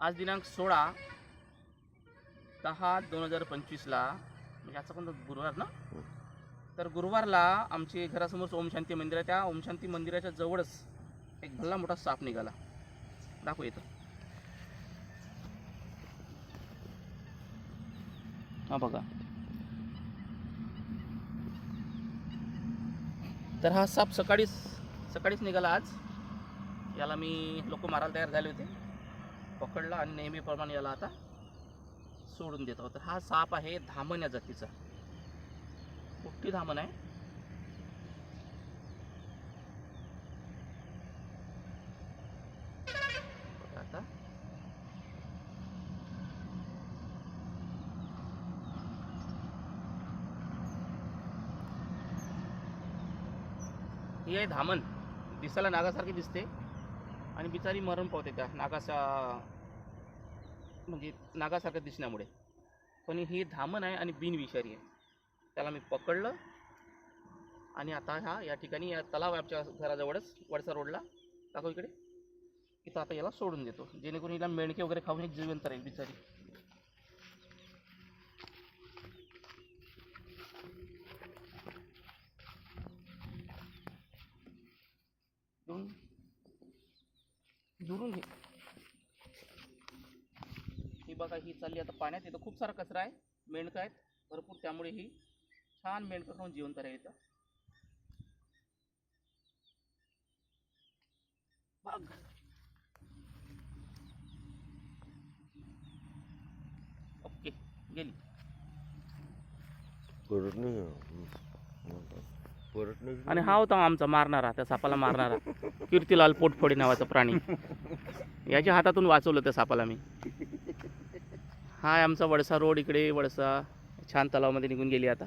आज दिनांक सोळा दहा दोन हजार पंचवीसला म्हणजे आजचा कोणता गुरुवार ना? तर गुरुवारला आमचे घरासमोर ओमशांती मंदिर आहे. त्या ओमशांती मंदिराच्या जवळच एक भल्ला मोठा साप निघाला. दाखव येतो हा बघा. तर हा साप सकाळीच सकाळीच निघाला आज. याला मी लोक मारायला तयार झाले होते. पकडला आणि नेहमीप्रमाणे याला आता सोडून देतो तर हा साप आहे धामण या जातीचा. मोठी धामण आहे. आता. ही आहे धामण दिसायला नागासारखी दिसते. आणि बिचारी मरण पावते त्या नागासा म्हणजे नागासारखं दिसण्यामुळे. पण ही धामण आहे आणि बिनविषारी आहे. त्याला मी पकडलं आणि आता हा या ठिकाणी या तलाव आहे आमच्या घराजवळच वडसा रोडला. दाखव इकडे. इथं आता याला सोडून देतो. जेणेकरून हिला मेणके वगैरे खाऊन एक जिवंत राहील बिचारी. दोन दुरून घे ही बघा ही चालली आता पाण्यात. इथं खूप सारा कचरा आहे मेंढकं आहेत भरपूर. त्यामुळे ही छान मेंढकं खाऊन जिवंत राहील इथं. बघ. ओके गेली. आणि हा होता आमचा मारणारा त्या सापाला मारणारा. कीर्तिलाल पोटफोडी नावाचा प्राणी. याच्या हातातून वाचवलं त्या सापाला मी. हा आमचा वडसा रोड इकडे वडसा छान तलावामध्ये निघून गेली आता.